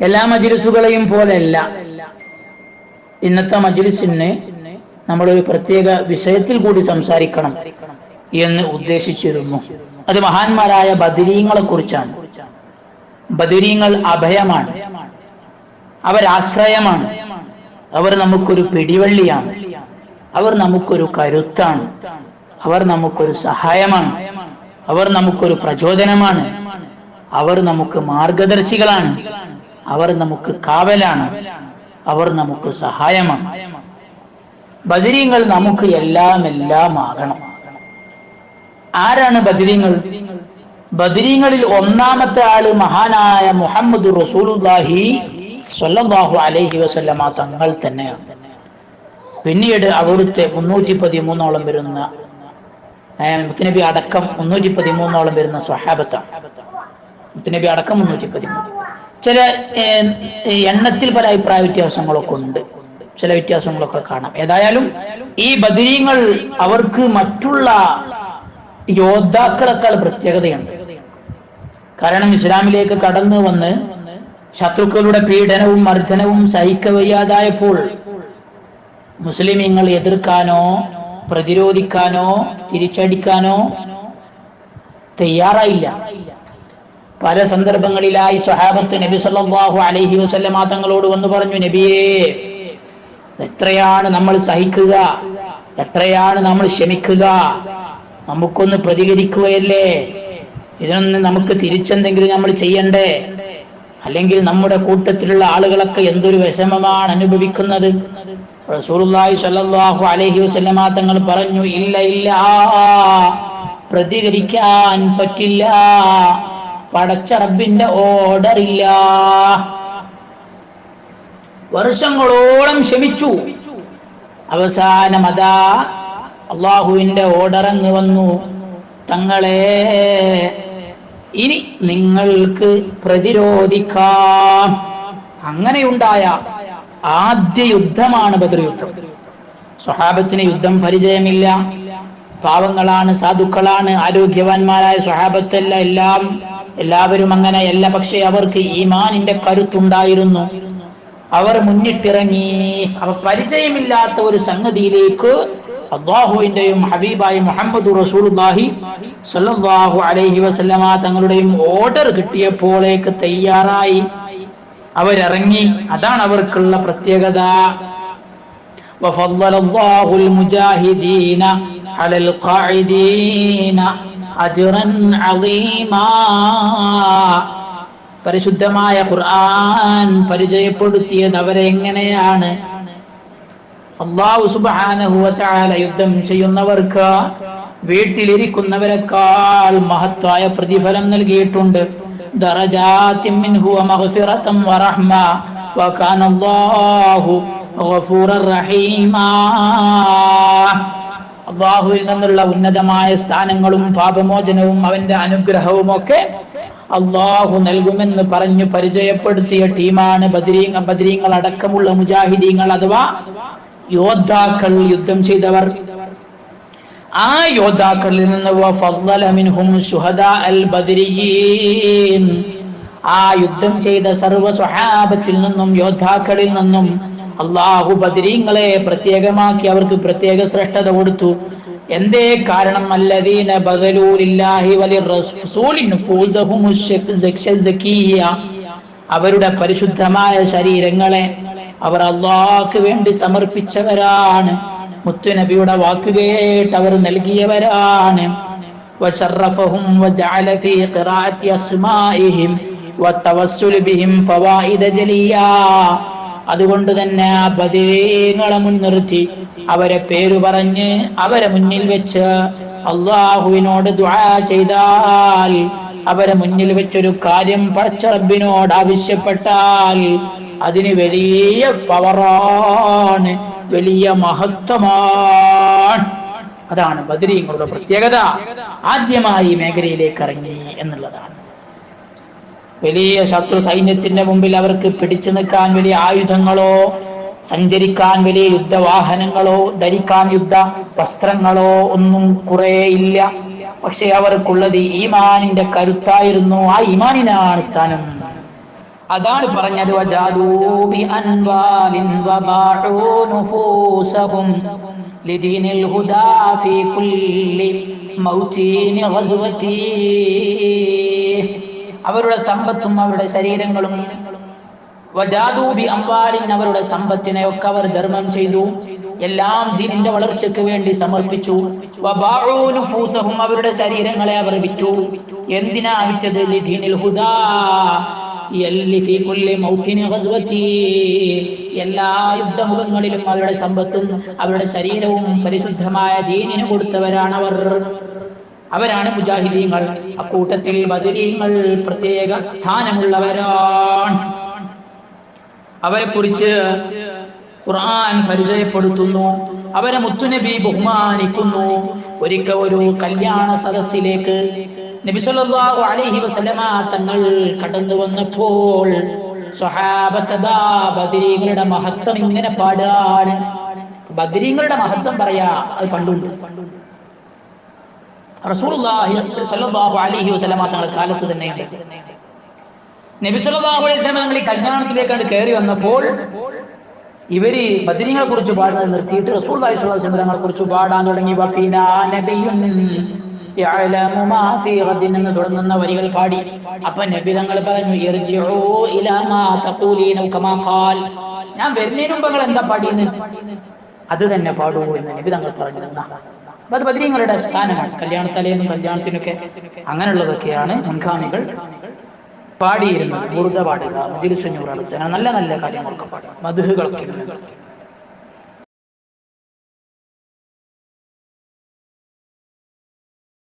എല്ലാ മജിലിസുകളെയും പോലെയല്ല. ഇന്നത്തെ മജിലിസിന് ഒരു പ്രത്യേക വിഷയത്തിൽ കൂടി സംസാരിക്കണം എന്ന് ഉദ്ദേശിച്ചിരുന്നു. അത് മഹാന്മാരായ ബദിരീങ്ങളെ കുറിച്ചാണ്. ബദിരീങ്ങൾ അഭയമാണ്. അവരാശ്രയമാണ് അവർ നമുക്കൊരു പിടിവള്ളിയാണ്. അവർ നമുക്കൊരു കരുത്താണ്. അവർ നമുക്കൊരു സഹായമാണ്. അവർ നമുക്കൊരു പ്രചോദനമാണ്. അവർ നമുക്ക് മാർഗദർശികളാണ്. അവർ നമുക്ക് കാവലാണ്. അവർ നമുക്ക് സഹായമാണ്. ബദിരീങ്ങൾ നമുക്ക് എല്ലാം എല്ലാം ആകണം ആരാണ് ബദിരീങ്ങൾ? ബദിരീങ്ങളിൽ ഒന്നാമത്തെ ആൾ മഹാനായ മുഹമ്മദ് റസൂലുല്ലാഹി സ്വല്ലല്ലാഹു അലൈഹി വസല്ലമ തങ്ങൾ തന്നെയാണ്. പിന്നീട് അവിടുത്തെ മുന്നൂറ്റി പതിമൂന്നോളം വരുന്ന അടക്കം മുന്നൂറ്റി പതിമൂന്നോളം വരുന്ന സ്വഹാബത്താണ്. മുത്തനബി അടക്കം മുന്നൂറ്റി ചില എണ്ണത്തിൽ പല അഭിപ്രായ വ്യത്യാസങ്ങളൊക്കെ ഉണ്ട്. ചില വ്യത്യാസങ്ങളൊക്കെ കാണാം. ഏതായാലും ഈ ബദിരീങ്ങൾ അവർക്ക് മറ്റുള്ള യോദ്ധാക്കളെക്കാൾ പ്രത്യേകതയുണ്ട്. കാരണം ഇസ്ലാമിലേക്ക് കടന്നു വന്ന് ശത്രുക്കളുടെ പീഡനവും മർദ്ദനവും സഹിക്കവയ്യാതായപ്പോൾ മുസ്ലിമീങ്ങൾ എതിർക്കാനോ പ്രതിരോധിക്കാനോ തിരിച്ചടിക്കാനോ തയ്യാറായില്ല. പല സന്ദർഭങ്ങളിലായി സ്വഹാബത്ത് നബി സല്ലല്ലാഹു അലൈഹി വസല്ലമ തങ്ങളോട് വന്നു പറഞ്ഞു നബിയേ എത്രയാണ് നമ്മൾ സഹിക്കുക? എത്രയാണ് നമ്മൾ ക്ഷമിക്കുക? നമുക്കൊന്ന് പ്രതികരിക്കുകയല്ലേ? ഇതിനൊന്ന് നമുക്ക് തിരിച്ചെന്തെങ്കിലും നമ്മൾ ചെയ്യണ്ടേ? അല്ലെങ്കിൽ നമ്മുടെ കൂട്ടത്തിലുള്ള ആളുകളൊക്കെ എന്തൊരു വിഷമമാണ് അനുഭവിക്കുന്നത്? റസൂലുള്ളാഹി സ്വല്ലല്ലാഹു അലൈഹി വസല്ലമ തങ്ങൾ പറഞ്ഞു ഇല്ല ഇല്ല പ്രതികരിക്കാൻ പറ്റില്ല. പടച്ച റബ്ബിന്റെ ഓർഡർ ഇല്ല വർഷങ്ങളോളം ക്ഷമിച്ചു. അവസാനം അതാ അള്ളാഹുവിന്റെ ഓർഡർ അങ്ങ് വന്നു. തങ്ങളെ ഇനി നിങ്ങൾക്ക് പ്രതിരോധിക്കാം. അങ്ങനെയുണ്ടായ ആദ്യ യുദ്ധമാണ് ബദർ യുദ്ധം. സ്വഹാബത്തിന് യുദ്ധം പരിചയമില്ല. പാവങ്ങളാണ് സാധുക്കളാണ് ആരോഗ്യവാന്മാരായ സ്വഹാബത്തല്ല എല്ലാം എല്ലാവരും അങ്ങനെയല്ല പക്ഷെ അവർക്ക് ഈമാനിന്റെ കരുത്തുണ്ടായിരുന്നു അവർ മുന്നിട്ടിറങ്ങി അവ പരിചയമില്ലാത്ത ഒരു സംഗതിയിലേക്ക് അള്ളാഹുവിന്റെയും ഹബീബായി മുഹമ്മദ് റസൂലുള്ളാഹി സല്ലല്ലാഹു അലൈഹി വസല്ലമ തങ്ങളുടെയും ഓർഡർ കിട്ടിയപ്പോഴേക്ക് തയ്യാറായി അവരിറങ്ങി അതാണ് അവർക്കുള്ള പ്രത്യേകത وفضل الله المجاهدين على القاعدين അജുറൻ പരിശുദ്ധമായ ഖുർആൻ പരിചയപ്പെടുത്തിയത് അവരെ എങ്ങനെയാണ് അള്ളാഹു സുബാനഹുവാല യുദ്ധം ചെയ്യുന്നവർക്ക് വീട്ടിലിരിക്കുന്നവരെക്കാൾ മഹത്തായ പ്രതിഫലം നൽകിയിട്ടുണ്ട്. റഹീമാ. അള്ളാഹുവിൽ നിന്നുള്ള ഉന്നതമായ സ്ഥാനങ്ങളും പാപമോചനവും അവന്റെ അനുഗ്രഹവും ഒക്കെ അള്ളാഹു നൽകുമെന്ന് പറഞ്ഞു പരിചയപ്പെടുത്തിയ ടീമാണ് ബദരീങ്ങ ബദരീങ്ങൾ അടക്കമുള്ള മുജാഹിദീങ്ങൾ അഥവാ യോദ്ധാക്കൾ യുദ്ധം ചെയ്തവർ. ആ യോദ്ധാക്കളിൽ നിന്ന് ആ യുദ്ധം ചെയ്ത സർവ സ്വഹാബത്തിൽ നിന്നും യോദ്ധാക്കളിൽ നിന്നും അള്ളാഹു ബദരീങ്ങളെ പ്രത്യേകമാക്കി അവർക്ക് പ്രത്യേക ശ്രേഷ്ഠത കൊടുത്തു എന്തേ കാരണം അല്ലദീന ബദലൂലില്ലാഹി വലി അവരുടെ പരിശുദ്ധമായ ശരീരങ്ങളെ അവർ അള്ളാഹ്ക്ക് വേണ്ടി സമർപ്പിച്ചവരാണ് മുത്തുനബിയുടെ വാക്ക് കേട്ട് അവർ നൽകിയവരാണ് وشرفهم وجعل في قراءة أسمائهم والتوسل بهم فوائد جليا അതുകൊണ്ട് തന്നെ ആ ബദിരീങ്ങളെ മുൻനിർത്തി അവരെ പേര് പറഞ്ഞ് അവരെ മുന്നിൽ വെച്ച് അള്ളാഹുവിനോട് ദുആ ചെയ്താൽ അവരെ മുന്നിൽ വെച്ചൊരു കാര്യം പടച്ചറബിനോട് ആവശ്യപ്പെട്ടാൽ അതിന് വലിയ പവറാണ് വലിയ മഹത്വമാണ്. അതാണ് ബദരീങ്ങളുടെ പ്രത്യേകത. ആദ്യമായി മേഖലയിലേക്ക് ഇറങ്ങി എന്നുള്ളതാണ്. വലിയ ശത്രു സൈന്യത്തിന്റെ മുമ്പിൽ അവർക്ക് പിടിച്ചു നിൽക്കാൻ വലിയ ആയുധങ്ങളോ സഞ്ചരിക്കാൻ വലിയ യുദ്ധവാഹനങ്ങളോ ധരിക്കാൻ യുദ്ധ വസ്ത്രങ്ങളോ ഒന്നും കുറെ ഇല്ല. പക്ഷെ അവർക്കുള്ളത് ഈമാനിന്റെ കരുത്തായിരുന്നു. ആ ഈമാനിനാണ് സ്ഥാനം. അതാണ് പറഞ്ഞത് ലദീനിൽ ഹുദാ ഫീ കുല്ലി മൗതീനി ഗസ്വതി. അവരുടെ സമ്പത്തും അവരുടെ ശരീരങ്ങളും. വജാദൂബി അമ്പാലിൻ അവരുടെ സമ്പത്തിനെ ഒക്കെ അവർ ധർമ്മം ചെയ്തു. എല്ലാം ദീനിന്റെ വളർച്ചയ്ക്ക് വേണ്ടി സമർപ്പിച്ചു. വബാഉ നുഫൂസഹും അവരുടെ ശരീരങ്ങളെ അവർ വിറ്റു. എന്തിനാ വിറ്റത്? ലിദീനിൽ ഹുദാ. ഫീ കുല്ലി എല്ലാ യുദ്ധമുഖങ്ങളിലും അവരുടെ സമ്പത്തും അവരുടെ ശരീരവും പരിശുദ്ധമായ ദീനിന് കൊടുത്തവരാണവർ. അവരാണ് മുജാഹിദീങ്ങൾ. അക്കൂട്ടത്തിൽ ബദരീങ്ങൾ പ്രത്യേക സ്ഥാനമുള്ളവരാണ്. അവരെ കുറിച്ച് ഖുർആൻ പരിചയപ്പെടുത്തുന്നു. അവരെ മുത്തുനബി ബഹുമാനിക്കുന്നു. ഒരിക്കൽ ഒരു കല്യാണ സദസ്സിലേക്ക് നബി സല്ലല്ലാഹു അലൈഹി വസല്ലമ തങ്ങൾ കടന്നു വന്നപ്പോൾ ബദരീങ്ങളുടെ മഹത്വം ഇങ്ങനെ പാടാണ് ബദരീങ്ങളുടെ മഹത്വം പറയാ. അത് പണ്ടുണ്ട്. റസൂലുള്ളാഹി സല്ലല്ലാഹു അലൈഹി വസല്ലമ തങ്ങളുടെ കാലത്ത് തന്നെയുണ്ട്. നബി സല്ലല്ലാഹു അലൈഹി വസല്ലം നമ്മൾ ഈ കല്യാണത്തിലേക്കാണ് കയറി വന്നപ്പോൾ ഇവർ ബദരീങ്ങളെ കുറിച്ച് പാടുന്നത് നിർത്തിയിട്ട് റസൂൽ തങ്ങളെ കുറിച്ച് പാടാൻ തുടങ്ങി. വഫീനാ നബിയുൻ എന്ന് തുടങ്ങുന്ന വരികൾ പാടി. അപ്പൊ നബി തങ്ങൾ പറഞ്ഞു ഞാൻ വരുന്നതിന് മുമ്പ് നിങ്ങൾ എന്താ പാടിയെന്ന്? അത് തന്നെ പാടൂ എന്ന് നബി തങ്ങൾ പറഞ്ഞു. തന്നാ. അത് ബദരീങ്ങളുടെ സ്ഥാനമാണ് കല്യാണത്തലേന്നും കല്യാണത്തിനൊക്കെ അങ്ങനെയുള്ളതൊക്കെയാണ് മുൻഗാമികൾ പാടിയിരുന്നത്. ബുറുദ പാടുക മജിലിസുഞ്ഞൂറ് അങ്ങനെ നല്ല നല്ല കാര്യങ്ങളൊക്കെ പാടുക മധുഹുകളൊക്കെ